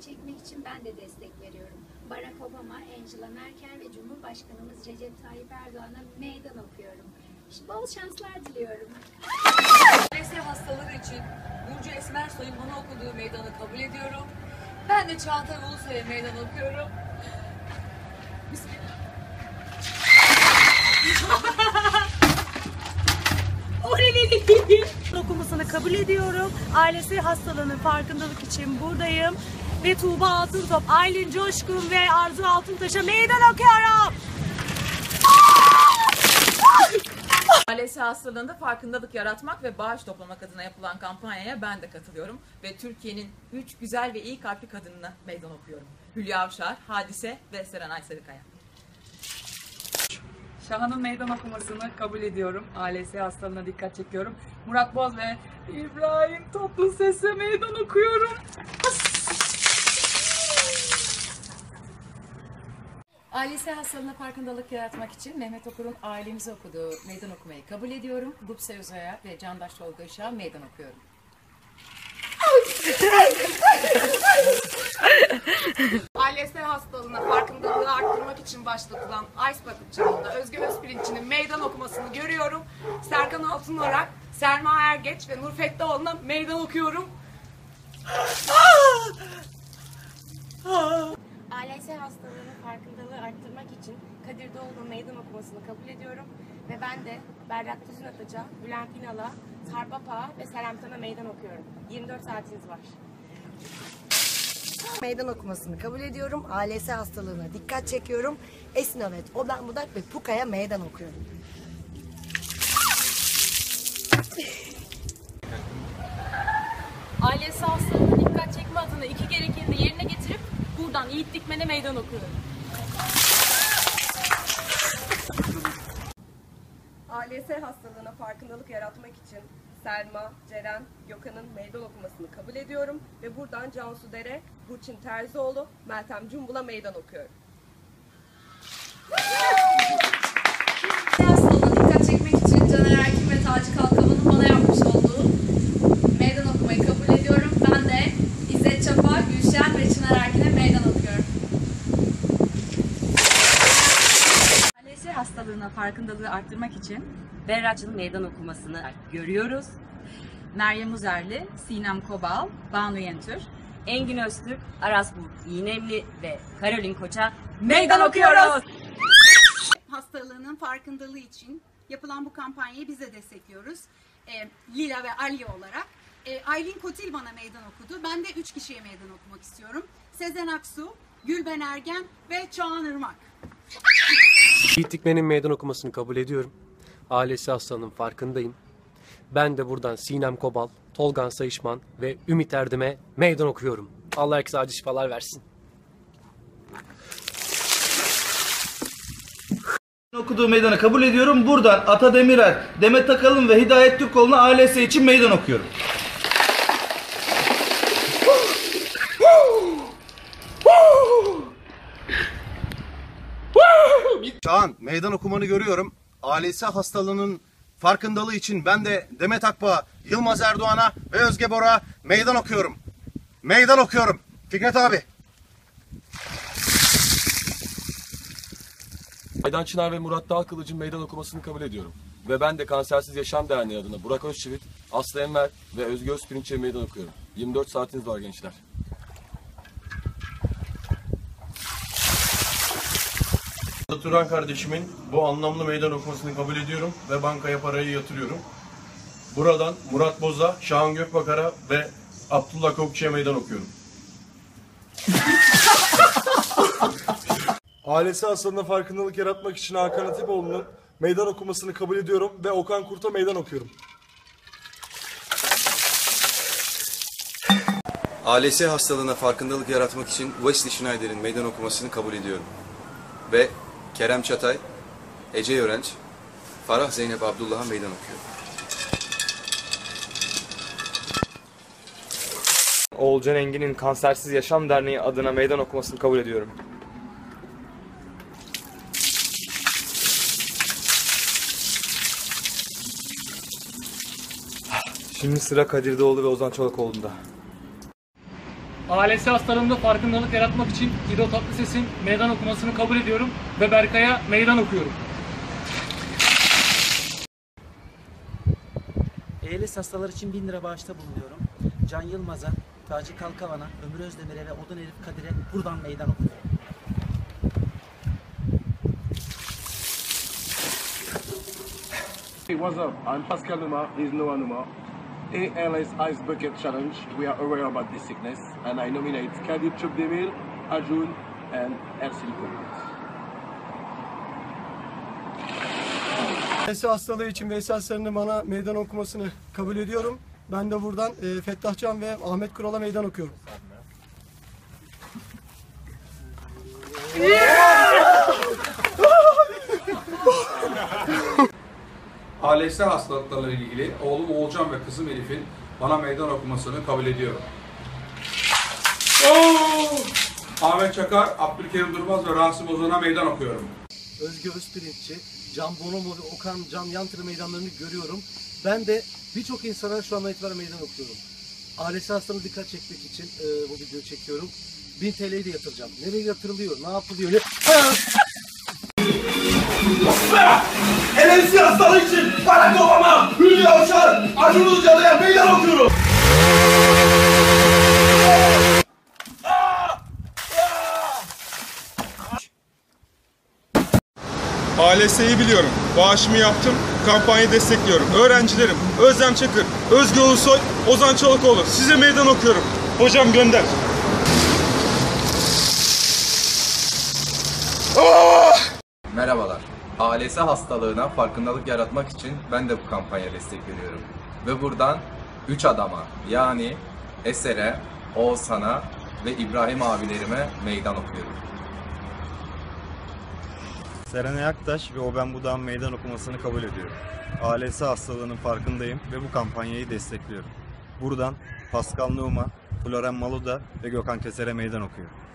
çekmek için ben de destek veriyorum. Barack Obama, Angela Merkel ve Cumhurbaşkanımız Recep Tayyip Erdoğan'a meydan okuyorum. İşte bol şanslar diliyorum. ALS hastaları için Burcu Esmersoy'un bana okuduğu meydanı kabul ediyorum. Ben de Çağatay Ulusoy'a meydan okuyorum. Bismillah. okumasını kabul ediyorum. Ailesi hastalığının farkındalık için buradayım. Ve Tuğba Altıntop, Aylin Coşkun ve Arzu Altuntaş'a meydan okuyorum. ALS hastalığında farkındalık yaratmak ve bağış toplamak adına yapılan kampanyaya ben de katılıyorum. Ve Türkiye'nin 3 güzel ve iyi kalpli kadınına meydan okuyorum. Hülya Avşar, Hadise ve Serenay Sarıkaya. Şahan'ın meydan okumasını kabul ediyorum. ALS hastalığına dikkat çekiyorum. Murat Boz ve İbrahim Toplu Ses'e meydan okuyorum. ALS hastalığına farkındalık yaratmak için Mehmet Okur'un ailemizi okuduğu meydan okumayı kabul ediyorum. Gupse Özay'a ve Candaş Tolga Işık'a meydan okuyorum. ALS hastalığına farkındalığı arttırmak için başlatılan Ice Bucket Channel'da Özge Özpirinç'in meydan okumasını görüyorum. Serkan Altınorak, Selma Ergeç ve Nur Fettaoğlu'na meydan okuyorum. ALS hastalığının farkındalığı arttırmak için Kadir Doğulu'nun meydan okumasını kabul ediyorum. Ve ben de Berrak Tüzün Ataç'a, Bülent İnal'a, Sarp Apak'a ve Serem Tan'a meydan okuyorum. 24 saatiniz var. Meydan okumasını kabul ediyorum. ALS hastalığına dikkat çekiyorum. Esin Avet, Odan Budak ve Puka'ya meydan okuyorum. ALS hastalığına dikkat çekme adına iki gerekeni yerine getirip buradan Yiğit Dikmen'e meydan okuyorum. ALS hastalığına farkındalık yaratmak için Selma, Ceren, Gökhan'ın meydan okumasını kabul ediyorum. Ve buradan Cansu Dere, Burçin Terzioğlu, Meltem Cumbul'a meydan okuyorum. hastalığına dikkat çekmek için Caner Erkin ve Taci Kalkavan'ın bana yapmış olduğu meydan okumayı kabul ediyorum. Ben de İzzet Çapa, Gülşen Erkin'e meydan okuyorum. ALS hastalığına farkındalığı arttırmak için Berrac'ın meydan okumasını görüyoruz. Meryem Uzerli, Sinem Kobal, Banu Yentür, Engin Öztürk, Aras Bulut İğnemli ve Karolin Koç'a meydan okuyoruz. hastalığının farkındalığı için yapılan bu kampanyayı biz de destekliyoruz. Ee, Lila ve Ali olarak. Ee, Aylin Kotil bana meydan okudu. Ben de üç kişiye meydan okumak istiyorum. Sezen Aksu, Gülben Ergen ve Çağan Irmak. Yiğit Dikmen'in meydan okumasını kabul ediyorum. Ailesi hastalığının farkındayım. Ben de buradan Sinem Kobal, Tolgan Sayışman ve Ümit Erdem'e meydan okuyorum. Allah herkese acı şifalar versin. okuduğu meydanı kabul ediyorum. Buradan Ata Demirer, Demet Akalın ve Hidayet Türkoğlu'na ALS için meydan okuyorum. Çağan meydan okumanı görüyorum. ALS hastalığının farkındalığı için ben de Demet Akbağ, Yılmaz Erdoğan'a ve Özge Bor'a meydan okuyorum. Meydan okuyorum. Fikret abi. Aydan Çınar ve Murat Dağkılıç'ın meydan okumasını kabul ediyorum. Ve ben de Kansersiz Yaşam Derneği adına Burak Özçivit, Aslı Enver ve Özgür Özpirinç'e meydan okuyorum. 24 saatiniz var gençler. Turan kardeşimin bu anlamlı meydan okumasını kabul ediyorum ve bankaya parayı yatırıyorum. Buradan Murat Boz'a, Şahan Gökbakar'a ve Abdullah Kokçu'ya meydan okuyorum. ALS hastalığına farkındalık yaratmak için Hakan Atipoğlu'nun meydan okumasını kabul ediyorum ve Okan Kurt'a meydan okuyorum. ALS hastalığına farkındalık yaratmak için Wesley Schneider'in meydan okumasını kabul ediyorum. Ve Kerem Çatay, Ece Yörenç, Farah Zeynep Abdullah'a meydan okuyorum. Oğulcan Engin'in Kansersiz Yaşam Derneği adına meydan okumasını kabul ediyorum. Şimdi sıra Kadir Doğulu ve Ozan Çolakoğlu'nda. ALS hastalığında farkındalık yaratmak için İdo Tatlıses'in meydan okumasını kabul ediyorum ve Berkay'a meydan okuyorum. ALS hastalar için 1000 lira bağışta bulunuyorum. Can Yılmaz'a, Taci Kalkavan'a, Ömür Özdemir'e ve Odun Elif Kadir'e buradan meydan okuyorum. Hey, what's up? I'm Pascal Numa. He's Noah Numa. ALS Ice Bucket Challenge. We are aware about this sickness, and I nominate Kadir Chobdemir, Arjun, and Ersil Kogut. ALS hastalığı için Veysel Sarı'nın bana meydan okumasını kabul ediyorum. Ben de buradan e, Fettah Can ve Ahmet Kural'a meydan okuyorum. ALS hastalıklarla ilgili oğlum Oğulcan ve kızım Elif'in bana meydan okumasını kabul ediyorum. Ahmet Çakar, Abdülkerim Durmaz ve Rasim Ozan'a meydan okuyorum. Özgür Özpirinççi, Can Bonomo ve Okan Can Yantırı meydanlarını görüyorum. Ben de birçok insana şu anda itibaren meydan okuyorum. ALS hastalığına dikkat çekmek için e, bu videoyu çekiyorum. 1000 TL'yi de yatıracağım. Nereye yatırılıyor, ne yapılıyor, ne... LMC hastalığı için Barack Obama, Hülya Avşar, Acun Ilıcalı'ya meydan okuyorum. ALS'yi biliyorum. Bağışımı yaptım. Kampanyayı destekliyorum. Öğrencilerim Özlem Çakır, Özge Ulusoy, Ozan Çalıkoğlu. Size meydan okuyorum. Hocam gönder. Merhabalar. ALS hastalığına farkındalık yaratmak için ben de bu kampanya destek veriyorum. Ve buradan 3 adama yani Eser'e, Oğuzhan'a ve İbrahim abilerime meydan okuyorum. Serenay Aktaş ve O Ben Budağ'ın meydan okumasını kabul ediyorum. ALS hastalığının farkındayım ve bu kampanyayı destekliyorum. Buradan Pascal Numa, Floren Maluda ve Gökhan Keser'e meydan okuyorum.